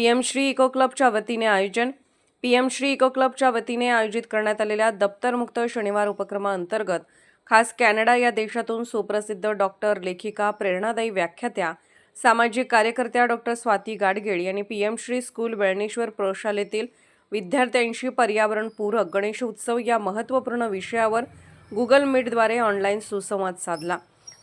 P M Shri eco क्लबच्या वतीने आयोजन. पी एम श्री इको क्लबच्या वतीने आयोजित करण्यात आलेल्या दप्तरमुक्त शनिवार उपक्रमाअंतर्गत खास कॅनडा या देशातून सुप्रसिद्ध डॉक्टर लेखिका प्रेरणादायी व्याख्यात्या सामाजिक कार्यकर्त्या डॉक्टर स्वाती गाडगेळ यांनी P M Shri school Velneshwar प्रशालेतील विद्यार्थ्यांशी पर्यावरणपूरक गणेश उत्सव या महत्त्वपूर्ण विषयावर गुगल मीटद्वारे ऑनलाईन सुसंवाद साधला.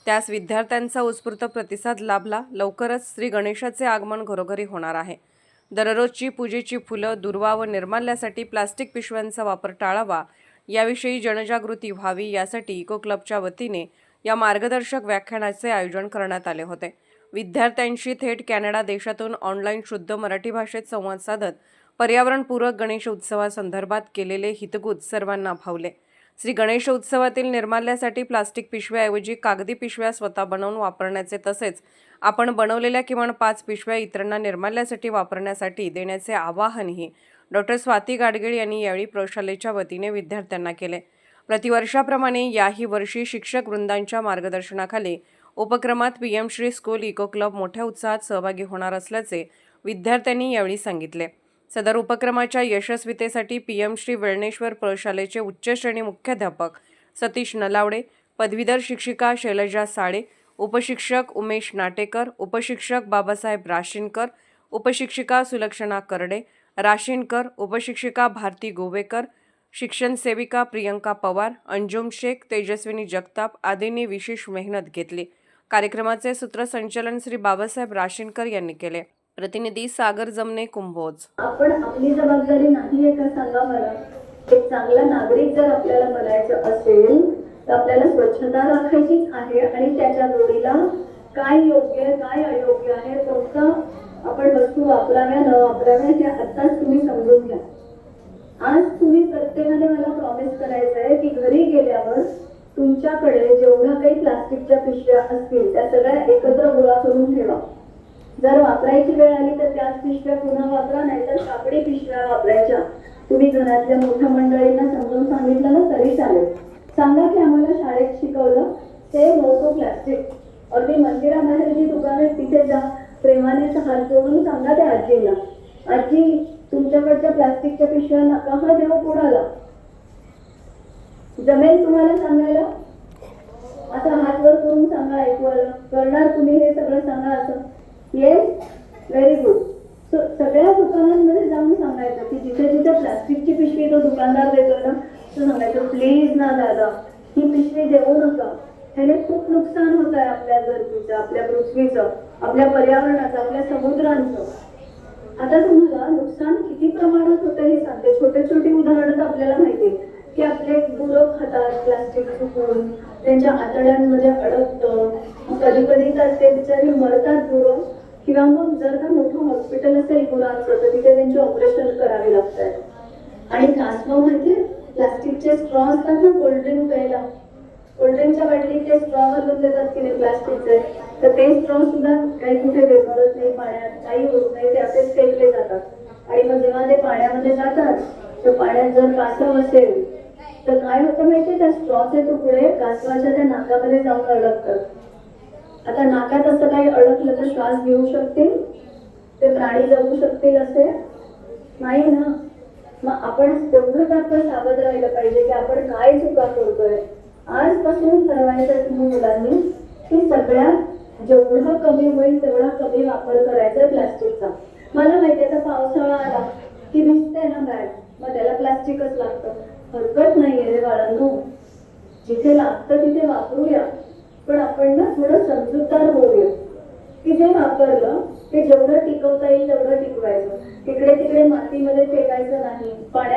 त्यास विद्यार्थ्यांचा उत्स्फूर्त प्रतिसाद लाभला. लवकरच श्री गणेशाचे आगमन घरोघरी होणार आहे. दररोजची पूजेची फुलं दुर्वा व निर्माल्यासाठी प्लास्टिक पिशव्यांचा वापर टाळावा. याविषयी जनजागृती व्हावी यासाठी इको क्लबच्या वतीने या मार्गदर्शक व्याख्यानाचे आयोजन करण्यात आले होते. विद्यार्थ्यांशी थेट कॅनडा देशातून ऑनलाईन शुद्ध मराठी भाषेत संवाद साधत पर्यावरणपूरक गणेश उत्सवासंदर्भात केलेले हितगुज सर्वांना भावले. श्री गणेश उत्सवातील निर्माल्यासाठी प्लास्टिक पिशव्याऐवजी कागदी पिशव्या स्वतः बनवून वापरण्याचे तसेच आपण बनवलेल्या किमान पाच पिशव्या इतरांना निर्माल्यासाठी वापरण्यासाठी देण्याचे आवाहनही डॉक्टर स्वाती गाडगीळ यांनी यावेळी प्रौशालेच्या वतीने विद्यार्थ्यांना केले. प्रतिवर्षाप्रमाणे याही वर्षी शिक्षक वृंदांच्या मार्गदर्शनाखाली उपक्रमात P M Shri school eco club मोठ्या उत्साहात सहभागी होणार असल्याचे विद्यार्थ्यांनी यावेळी सांगितले. सदर उपक्रमाच्या यशस्वीतेसाठी पी एम श्री वेळणेश्वर प्रशालेचे उच्च श्रेणी मुख्याध्यापक सतीश नलावडे पदवीधर शिक्षिका शैलजा साळे उपशिक्षक उमेश नाटेकर उपशिक्षक बाबासाहेब राशीनकर उपशिक्षिका सुलक्षणा करडे राशीनकर उपशिक्षिका भारती गोवेकर शिक्षण सेविका प्रियंका पवार अंजुम शेख तेजस्विनी जगताप आदींनी विशेष मेहनत घेतली. कार्यक्रमाचे सूत्रसंचलन श्री बाबासाहेब राशीनकर यांनी केले. प्रतिनिधी सागर जमने कुंभोज. आपण आपली जबाबदारी नाही आहे का सांगा मला एक चांगला नागरिक जर आपल्याला बनायचं असेल तर आपल्याला स्वच्छता राखायचीच आहे आणि त्याच्या जोडीला काय योग्य आहे, काय अयोग्य आहे कोणतं आपण वस्तू वापराव्या न वापराव्या ते आत्ताच तुम्ही समजून घ्या. आज तुम्ही प्रत्येकाने मला प्रॉमिस करायचं आहे की घरी गेल्यावर तुमच्याकडे जेवढ्या काही प्लास्टिकच्या पिशव्या असतील त्या सगळ्या एकत्र जर वापरायची वेळ आली तर त्याच पिशव्या पुन्हा वापरा नाहीतर कापडी पिशव्या वापरायच्या. तुम्ही घरातल्या मोठ्या मंडळींना समजून सांगितलं ना तरी चालेल. सांगा की आम्हाला शाळेत शिकवलं ते मोठो प्लास्टिक अगदी मंदिराबाहेर जी दुकान आहे तिथे जा. प्रेमाने हात जोडून सांगा त्या आजीला आजी तुमच्याकडच्या प्लास्टिकच्या पिशव्या नका हा देव कुणाला? जमेल तुम्हाला सांगायला? आता हात वर करून सांगा ऐकू आलं. करणार तुम्ही हे सगळं सांगा असं. येस व्हेरी गुड सो सगळ्या दुकानांमध्ये जाऊन सांगायचं की जिथे जिथे प्लास्टिकची पिशवी तो दुकानदार देतो ना तो सांगायचं प्लीज ना दादा ही पिशवी देऊ नका. ह्याने खूप नुकसान होत आहे आपल्या धरतीचं आपल्या पृथ्वीचं आपल्या पर्यावरणाचं आपल्या समुद्रांचं. आता तुम्हाला नुकसान किती प्रमाणात होतं हे सांगते. छोटे छोटी उदाहरणं तर आपल्याला माहिती आहे की आपले गुरं खातात प्लास्टिक चुकून त्यांच्या आतड्यांमध्ये अडकतं. कधी कधी तर ते बिचारी मरतात गुरं किंवा मग जर का मोठं हॉस्पिटल असेल गुरांचं तर तिथे त्यांचे ऑपरेशन करावे लागतात. आणि कासव माहितीये प्लास्टिकचे स्ट्रॉ असतात ना कोल्ड्रिंक प्यायला. कोल्ड्रिंकच्या बाटलीचे ते स्ट्रॉ घालून देतात की नाही प्लास्टिकचे तर ते स्ट्रॉ सुद्धा काही कुठे विरघळत नाही पाण्यात काही होत नाही ते असेच फेकले जातात. आणि मग जेव्हा ते पाण्यामध्ये जातात तर पाण्यात जर कासव असेल तर काय होतं माहितीये त्या स्ट्रॉचे तुकडे कासवाच्या त्या नाकामध्ये जाऊन अडकतात आता नाकात असं काही अडकलं तर श्वास घेऊ शकतील? ते प्राणी जगू शकतील असे? नाही ना. मग आपण तेवढंच आपण सावध राहिलं पाहिजे की आपण काय चुका करतोय? आजपासून ठरवायचं तुम्ही मुलांनी की सगळ्यात जेवढं कमी होईल तेवढा कमी वापर करायचा प्लास्टिकचा. मला माहिती आहे, आता पावसाळा आला की भिजते ना बॅग. मग त्याला प्लास्टिकच लागतं. हरकत नाहीये रे बाळांनो. जिथे लागतं तिथे वापरूया. पण आपण ना थोडं समजूतदार होऊया. की जे वापरलं ते जेवढं टिकवता येईल तेवढं टिकवायचं. तिकडे तिकडे मातीमध्ये फेकायचं नाही. पाण्यात